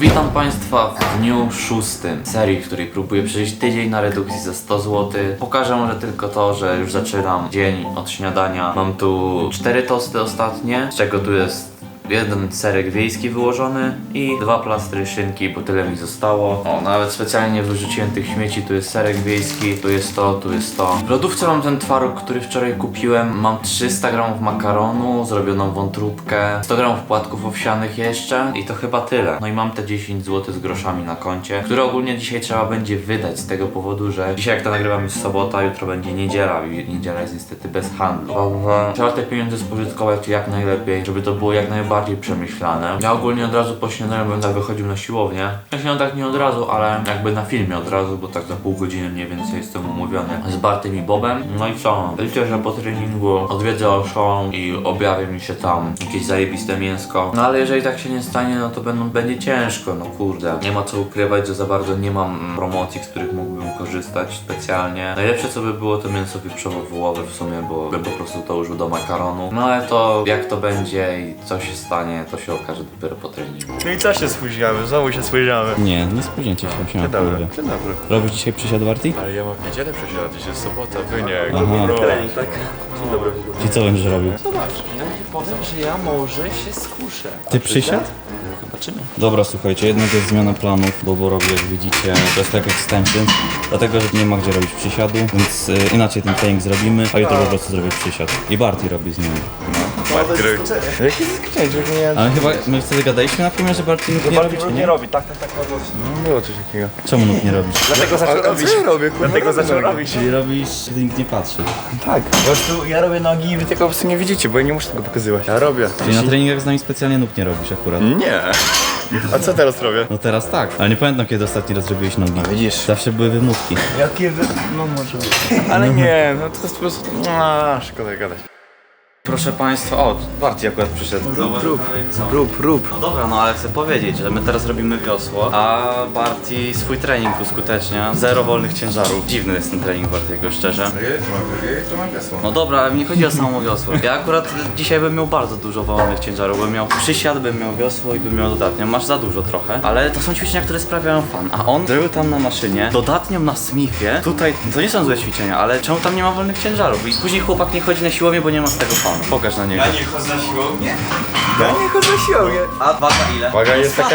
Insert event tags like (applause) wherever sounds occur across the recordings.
Witam Państwa w dniu szóstym serii, w której próbuję przejść tydzień na redukcji za 100 zł. Pokażę może tylko to, że już zaczynam dzień od śniadania. Mam tu cztery tosty ostatnie, z czego tu jest jeden serek wiejski wyłożony i dwa plastry szynki, bo tyle mi zostało. O, nawet specjalnie wyrzuciłem tych śmieci, tu jest serek wiejski, tu jest to, tu jest to. W lodówce mam ten twaróg, który wczoraj kupiłem. Mam 300 gramów makaronu, zrobioną wątróbkę, 100 gramów płatków owsianych jeszcze i to chyba tyle. No i mam te 10 zł z groszami na koncie, które ogólnie dzisiaj trzeba będzie wydać z tego powodu, że dzisiaj jak to nagrywam jest sobota, jutro będzie niedziela i niedziela jest niestety bez handlu. Trzeba te pieniądze spożytkować jak najlepiej, żeby to było jak najbardziej przemyślane. Ja ogólnie od razu po śniadaniu będę wychodził na siłownię. Ja się tak nie od razu, ale jakby na filmie od razu, bo tak za pół godziny mniej więcej jestem umówiony z Bartym i Bobem. No i co? Liczę, że po treningu odwiedzę Auchan i objawi mi się tam jakieś zajebiste mięsko. No ale jeżeli tak się nie stanie, no to będą, będzie ciężko, no kurde. Nie ma co ukrywać, że za bardzo nie mam promocji, z których mógłbym korzystać specjalnie. Najlepsze co by było to mięso wieprzowo-wołowe w sumie, bo bym po prostu to użył do makaronu. No ale to jak to będzie i co się stanie, to się okaże dopiero po treningu. No i co się spóźniamy? Znowu się spóźniamy. Nie, nie spóźniacie się, się Dzień dobry. Dzień dobry. Robisz dzisiaj przysiad Barty? Ale ja mam w niedzielę przesiadać, dzisiaj jest sobota, wy nie. Aha. Bro. Czyli co będziesz robił? Ja nie powiem, że ja może się skuszę. Ty przysiad? Zobaczymy. Dobra, słuchajcie, jednak jest zmiana planów, bo bo robi, jak widzicie, to jest tak extension, dlatego, że nie ma gdzie robić przysiadu, więc y, inaczej ten trening zrobimy, a jutro po prostu zrobię przysiad. I Barty robi z nim. Matry. Jakie zaskoczenie, że nie Ale chyba my wtedy gadaliśmy na filmie, że Barty nóg nie robi, czy nie? robi, tak, tak, tak. No było coś takiego. Czemu nóg nie robisz? Dlatego zaczął robić. Co ja robię, kurwa? Dlatego zaczął robić. Czyli robisz, kiedy nikt nie patrzy. Tak. Po prostu ja robię nogi i wy tego po prostu nie widzicie, bo ja nie muszę tego pokazywać. Ja robię. Czyli na treningach z nami specjalnie nóg nie robisz akurat. Nie. A co teraz robię? No teraz tak, ale nie pamiętam kiedy ostatni raz robiłeś nogi. Widzisz. Zawsze były wymówki. Jakie wy... No może Ale nie, no to jest po prostu... A, szkoda gadać. Proszę Państwa, o, Barty akurat przyszedł. Rób, rób, rób. No dobra, no ale chcę powiedzieć, że my teraz robimy wiosło, a Barty swój trening uskutecznia. Zero wolnych ciężarów. Dziwny jest ten trening Bartiego, szczerze. Mam wiosło. No dobra, ale mi nie chodzi o samo wiosło. Ja akurat dzisiaj bym miał bardzo dużo wolnych ciężarów. Bym miał przysiad, bym miał wiosło i bym miał dodatnią. Masz za dużo trochę, ale to są ćwiczenia, które sprawiają fan. A on zrobił tam na maszynie, dodatnią na smithie. Tutaj to nie są złe ćwiczenia, ale czemu tam nie ma wolnych ciężarów? I później chłopak nie chodzi na siłownię, bo nie ma z tego fanu. Pokaż na niego. nie chodzę na siłownię? Ja nie chodzę na siłownię. A waga ile? Waga jest taka...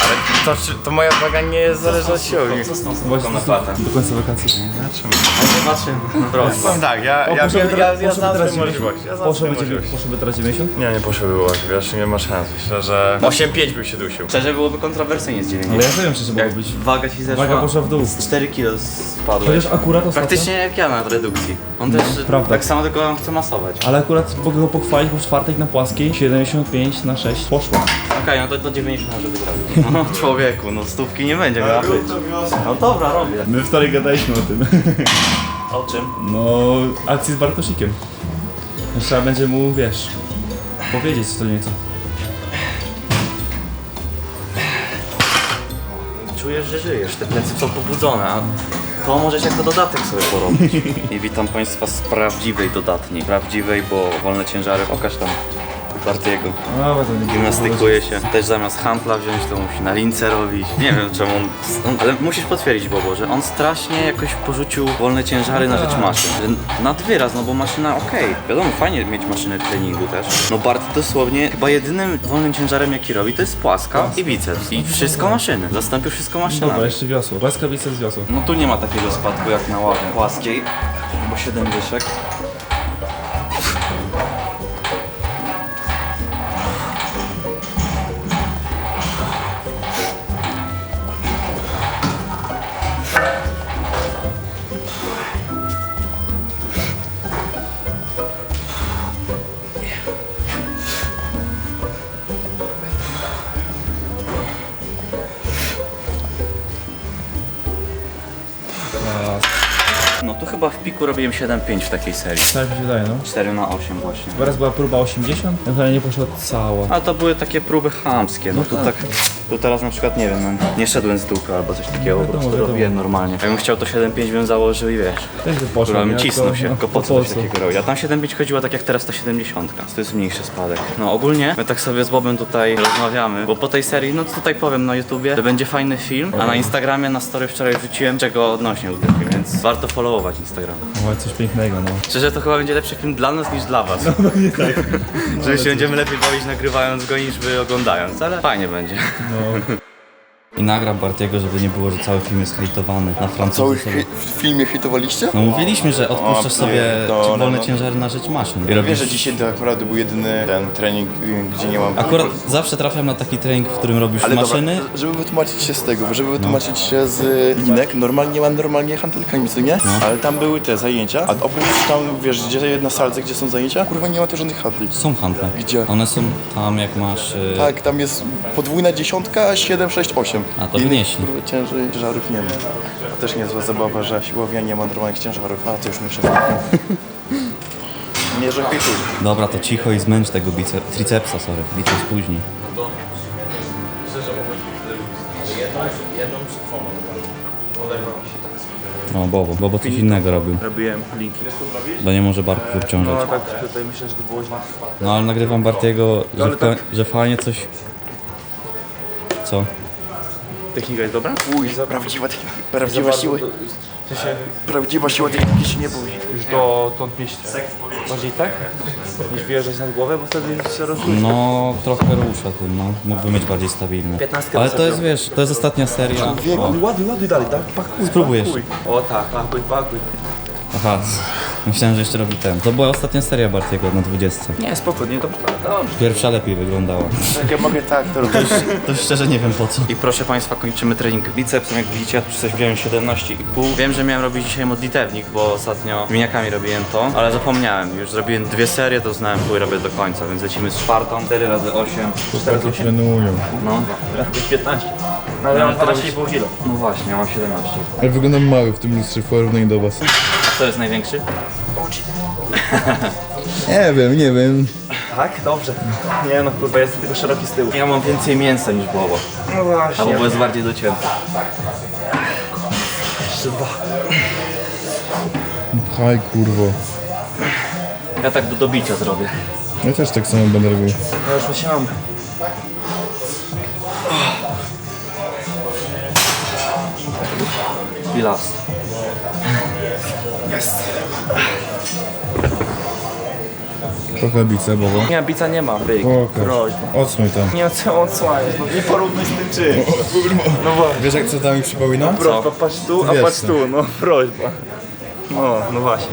Ale to, czy, to moja waga nie jest zależna od siłowni. Co z tą stówką na klatę? Do końca wakacji. Zobaczymy. Proszę. Powiem tak, ja, ja, ja, ja, ja, znam 90. możliwość. Ja znam możliwość. Poszłoby teraz 90? Nie, nie poszedłby łak, wiesz, nie ma szans. Myślę, że 8-5 bym się dusił. Szczerze byłoby kontrowersyjnie z 9. Ale ja wiem, że Jak być. waga ci zeszła, Waga poszła w dół. z 4 kilo spadłeś. Chociaż akurat ostatnio... Praktycznie jak ja na redukcji. On też prawda. tak samo tylko chce masować. Ale akurat mogę go pochwalić, bo w czwartek na płaskiej 75 na 6 poszło. Okej, no to, to 90 może robić. (laughs) No człowieku, no stówki nie będzie miała być. No dobra, robię. My wczoraj gadaliśmy o tym. (laughs) O czym? No, akcji z Bartosikiem. No, Trzeba będzie mu, wiesz, powiedzieć co nieco. Czujesz, że żyjesz, te plecy są pobudzone, a to możesz jako dodatek sobie porobić. (laughs) I witam Państwa z prawdziwej dodatni. Prawdziwej, bo wolne ciężary, pokaż tam No, nie Gimnastykuje się. Też zamiast handla wziąć, to musi na lince robić. Nie wiem czemu on, on. Ale musisz potwierdzić, Bobo, że on strasznie jakoś porzucił wolne ciężary na rzecz maszyn. Że nad wyraz, no bo maszyna okej. Wiadomo, fajnie mieć maszynę w treningu też. No Bart dosłownie chyba jedynym wolnym ciężarem jaki robi to jest płaska i biceps. I wszystko maszyny. Zastąpił wszystko maszynami. Dobra, jeszcze wiosło. Łaskawice z wiosło. No tu nie ma takiego spadku jak na ławie płaskiej, bo 7 dyszek. Chyba w piku robiłem 7,5 w takiej serii. Tak mi się wydaje, no. 4 na 8 właśnie. Teraz była próba 80, ale nie poszła cała. Ale to były takie próby chamskie, no, No tu tak. To teraz na przykład, nie wiem, no, nie szedłem z dupy albo coś takiego, po prostu robiłem normalnie. Jakbym chciał to 7.5 bym założył i wiesz, Też by poszło, nie? cisnął To- się, no, tylko po co coś co? takiego robić? A tam 7.5 chodziła tak jak teraz ta 70, to jest mniejszy spadek. No ogólnie, my tak sobie z Bobem tutaj rozmawiamy, bo po tej serii, no tutaj powiem na YouTubie, że będzie fajny film, a na Instagramie na story wczoraj wrzuciłem, czego odnośnie uzdrowia, więc warto followować Instagram. O, coś pięknego, no. Szczerze, to chyba będzie lepszy film dla nas niż dla was. No nie tak. (laughs) że się będziemy lepiej bawić nagrywając go niż wy oglądając, ale fajnie będzie. Oh. (laughs) I nagram Bartiego, żeby nie było, że cały film jest hejtowany na Cały fi- w filmie hitowaliście? No mówiliśmy, że odpuszczasz sobie pierdolę, wolne no. ciężary na rzecz maszyn. I robisz... wiesz, że dzisiaj to naprawdę był jedyny ten trening, y, gdzie nie mam... Akurat zawsze trafiam na taki trening, w którym robisz Ale maszyny. dobra, żeby wytłumaczyć się z tego, żeby wytłumaczyć się z linek, normalnie mam normalnie hantelkami, co nie? Ale tam były te zajęcia, a oprócz tam, wiesz, gdzie na salce, gdzie są zajęcia, kurwa nie ma tu żadnych handli. Są handle. Gdzie? One są tam, jak masz... y, Tak, tam jest podwójna dziesiątka, 7, 6, 8. A, to wynieśli. Cięży, ciężarów nie ma. Też niezła zabawa, że siłownia nie ma normalnych ciężarów, a to już myślę. nie, że hejtuj. Dobra, to cicho i zmęcz tego bice... tricepsa, sorry. Biceps później. O, Bobo. Bobo coś innego robił. Robiłem linki. Bo nie może barków obciążać. No tak tutaj myślę, że to było źle. No ale nagrywam Bartiego, że, ale fa- tak- że fajnie coś... Co? Technika jest dobra? Uj, prawdziwa, technika, prawdziwa siła, W sensie prawdziwa siła techniki się nie boi. już do, to odnieść bardziej tak? Niż wyjeżdżać nad głowę, bo wtedy się rozumie. No, trochę rusza tym, no. Mógłby mieć bardziej stabilny. 15 Ale to jest, wiesz, to jest ostatnia seria. O, Ładuj, ładuj dalej, tak? Pakuj, Spróbujesz. pakuj. O tak, pakuj, pakuj. aha, myślałem, że jeszcze robi ten. To była ostatnia seria Bartiego na 20. Nie, spokojnie, dobrze, dobrze. Pierwsza lepiej wyglądała. Jak ja mogę tak to robić. To szczerze nie wiem po co. I proszę Państwa, kończymy trening bicepsem, jak widzicie, ja coś wziąłem 17,5. Wiem, że miałem robić dzisiaj modlitewnik, bo ostatnio miniakami robiłem to, ale zapomniałem. Już zrobiłem dwie serie, to znałem, chuj robię do końca, więc lecimy z czwartą, 4 razy 8, 4 razy 8. trenują. No, 15. No ale ja mam 12,5 kilo. no właśnie, ja mam 17. Ale wyglądam mały w tym lustrze w porównaniu do was. Kto jest największy? (laughs) Nie wiem, nie wiem. Tak? Dobrze. Nie no, kurwa, jest tylko szeroki z tyłu. Ja mam więcej mięsa niż Bobo, No a właśnie. Bobo jest bardziej docięty. Jeszcze dwa. Haj kurwo. Ja tak do dobicia zrobię. Ja też tak samo będę robił. Ja już myślałem. I last. Trochę bice, bobo. Nie, bica nie ma. Byk. Pokaż. Prośba. Odsnuj tam. Nie co odsłaniać, no nie porównuj z tym czymś. No właśnie. Wiesz jak co tam mi przypomina? Prośba, patrz tu, a Wiesz patrz co. tu, no prośba. No, no właśnie.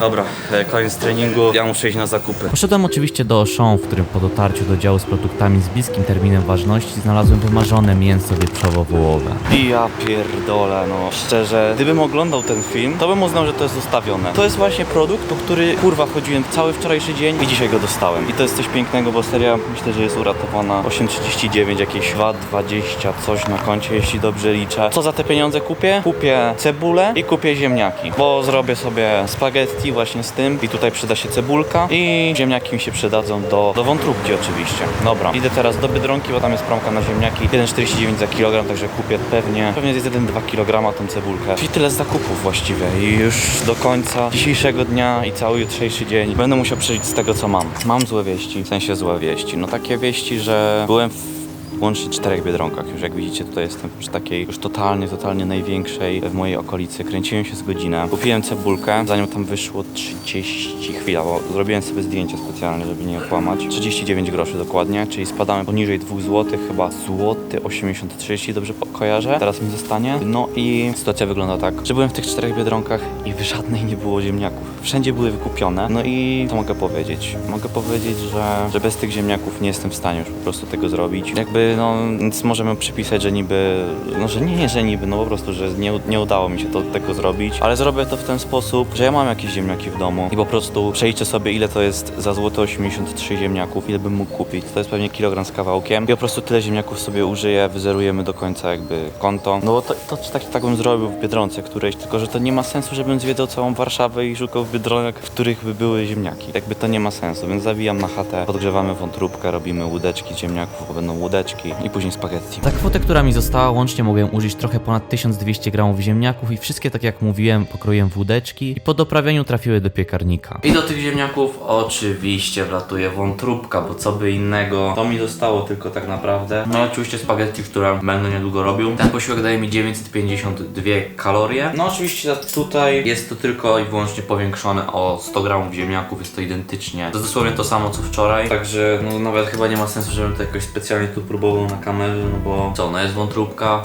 Dobra, e, koniec treningu, ja muszę iść na zakupy. Poszedłem oczywiście do Auchan, w którym po dotarciu do działu z produktami z bliskim terminem ważności znalazłem wymarzone mięso wieprzowo-wołowe. I ja pierdolę, no. Szczerze, gdybym oglądał ten film, to bym uznał, że to jest zostawione. To jest właśnie produkt, po który kurwa chodziłem cały wczorajszy dzień i dzisiaj go dostałem. I to jest coś pięknego, bo seria myślę, że jest uratowana. 8,39, jakieś 2,20 coś na koncie, jeśli dobrze liczę. Co za te pieniądze kupię? Kupię cebulę i kupię ziemniaki, bo zrobię sobie spaghetti właśnie z tym i tutaj przyda się cebulka i ziemniaki mi się przydadzą do, do wątróbki oczywiście. Dobra, idę teraz do Biedronki, bo tam jest promka na ziemniaki 1,49 za kilogram, także kupię pewnie, pewnie jest 1-2 kg tą cebulkę. Czyli tyle z zakupów właściwie i już do końca dzisiejszego dnia i cały jutrzejszy dzień będę musiał przeżyć z tego co mam. Mam złe wieści, w sensie złe wieści. No takie wieści, że byłem w łącznie czterech biedronkach. Już jak widzicie, tutaj jestem przy takiej już totalnie, totalnie największej w mojej okolicy. Kręciłem się z godzinę. Kupiłem cebulkę, zanim tam wyszło 30 chwila, bo zrobiłem sobie zdjęcie specjalnie, żeby nie okłamać. 39 groszy dokładnie, czyli spadamy poniżej 2 zł, chyba złoty 83, jeśli dobrze kojarzę. Teraz mi zostanie. No i sytuacja wygląda tak, że byłem w tych czterech biedronkach i w żadnej nie było ziemniaków. Wszędzie były wykupione. No i co mogę powiedzieć? Mogę powiedzieć, że, że bez tych ziemniaków nie jestem w stanie już po prostu tego zrobić. Jakby, no, nic możemy przypisać, że niby, no, że nie, że niby, no po prostu, że nie, nie udało mi się to, tego zrobić, ale zrobię to w ten sposób, że ja mam jakieś ziemniaki w domu i po prostu przeliczę sobie, ile to jest za złote 83 ziemniaków, ile bym mógł kupić. To jest pewnie kilogram z kawałkiem i po prostu tyle ziemniaków sobie użyję, wyzerujemy do końca jakby konto. No bo to, to tak, tak bym zrobił w Biedronce którejś, tylko że to nie ma sensu, żebym zwiedzał całą Warszawę i szukał biedronek, w których by były ziemniaki. Jakby to nie ma sensu, więc zawijam na chatę, podgrzewamy wątróbkę, robimy łódeczki ziemniaków, bo będą łódeczki bułeczki i później spaghetti. Za kwotę, która mi została, łącznie mogłem użyć trochę ponad 1200 gramów ziemniaków i wszystkie, tak jak mówiłem, pokroiłem w łódeczki i po doprawieniu trafiły do piekarnika. I do tych ziemniaków oczywiście wlatuje wątróbka, bo co by innego. To mi zostało tylko tak naprawdę. No i oczywiście spaghetti, które będę niedługo robił. Ten posiłek daje mi 952 kalorie. No oczywiście tutaj jest to tylko i wyłącznie powiększone o 100 gramów ziemniaków, jest to identycznie. To dosłownie to samo co wczoraj, także no nawet chyba nie ma sensu, żebym to jakoś specjalnie tu próbował na kamerze, no bo co, no jest wątróbka,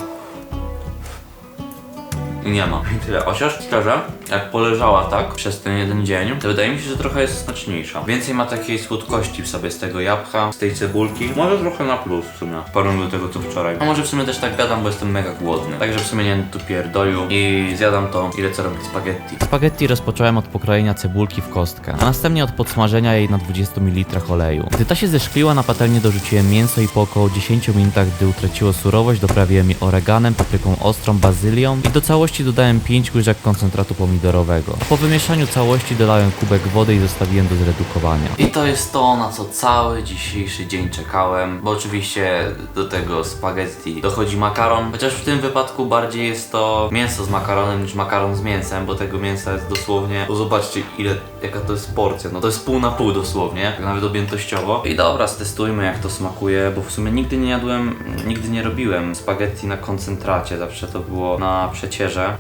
i nie ma. I tyle. Chociaż szczerze, jak poleżała tak przez ten jeden dzień, to wydaje mi się, że trochę jest smaczniejsza. Więcej ma takiej słodkości w sobie z tego jabłka, z tej cebulki. Może trochę na plus w sumie, w porównaniu do tego co wczoraj. A może w sumie też tak gadam, bo jestem mega głodny. Także w sumie nie tu pierdolił i zjadam to ile co robić spaghetti. Spaghetti rozpocząłem od pokrojenia cebulki w kostkę, a następnie od podsmażenia jej na 20 ml oleju. Gdy ta się zeszkliła, na patelnię dorzuciłem mięso i po około 10 minutach, gdy utraciło surowość, doprawiłem je oreganem, papryką ostrą, bazylią i do całości dodałem 5 łyżek koncentratu pomidorowego. Po wymieszaniu całości dodałem kubek wody i zostawiłem do zredukowania. I to jest to, na co cały dzisiejszy dzień czekałem, bo oczywiście do tego spaghetti dochodzi makaron, chociaż w tym wypadku bardziej jest to mięso z makaronem niż makaron z mięsem, bo tego mięsa jest dosłownie, bo zobaczcie ile, jaka to jest porcja, no to jest pół na pół dosłownie, tak nawet objętościowo. I dobra, stestujmy jak to smakuje, bo w sumie nigdy nie jadłem, nigdy nie robiłem spaghetti na koncentracie, zawsze to było na przecierze.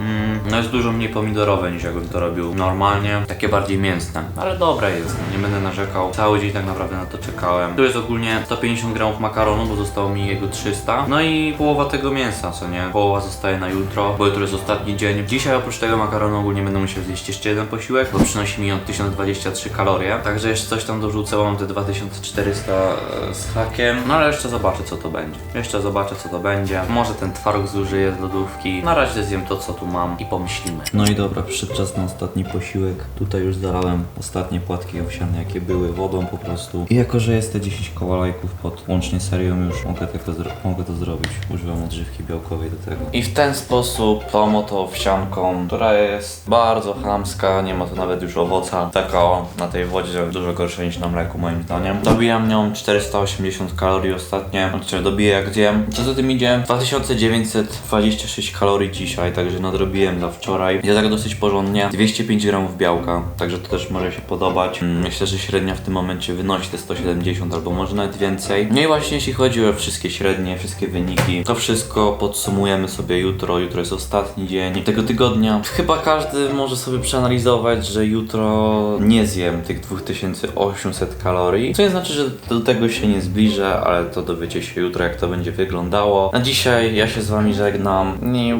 Mm, no jest dużo mniej pomidorowe niż jakbym to robił normalnie. Takie bardziej mięsne, ale dobre jest, no nie będę narzekał. Cały dzień tak naprawdę na to czekałem. Tu jest ogólnie 150 gramów makaronu, bo zostało mi jego 300. No i połowa tego mięsa, co nie? Połowa zostaje na jutro, bo jutro jest ostatni dzień. Dzisiaj oprócz tego makaronu ogólnie będę musiał zjeść jeszcze jeden posiłek, bo przynosi mi on 1023 kalorie. Także jeszcze coś tam dorzucę, mam te 2400 e, z hakiem. No ale jeszcze zobaczę co to będzie. Jeszcze zobaczę co to będzie. Może ten twaróg zużyję z lodówki. Na razie zjem to co tu mam i pomyślimy. No i dobra, przyszedł czas na ostatni posiłek. Tutaj już zalałem ostatnie płatki owsiane, jakie były, wodą po prostu. I jako, że jest te 10 kołalajków pod łącznie serią, już mogę, tak to, mogę to zrobić. Używam odżywki białkowej do tego. I w ten sposób tą oto owsianką, która jest bardzo chamska, nie ma tu nawet już owoca, taka o, na tej wodzie dużo gorsza niż na mleku moim zdaniem. Dobijam nią 480 kalorii ostatnie, znaczy dobiję jak zjem. Co za tym idzie? 2926 kalorii dzisiaj, także nadrobiłem za wczoraj. Ja tak dosyć porządnie. 205 gramów białka, także to też może się podobać. Mm, Myślę, że średnia w tym momencie wynosi te 170 albo może nawet więcej. No i właśnie jeśli chodzi o wszystkie średnie, wszystkie wyniki, to wszystko podsumujemy sobie jutro. Jutro jest ostatni dzień tego tygodnia. Chyba każdy może sobie przeanalizować, że jutro nie zjem tych 2800 kalorii. Co nie znaczy, że do tego się nie zbliżę, ale to dowiecie się jutro, jak to będzie wyglądało. Na dzisiaj ja się z wami żegnam. Nie,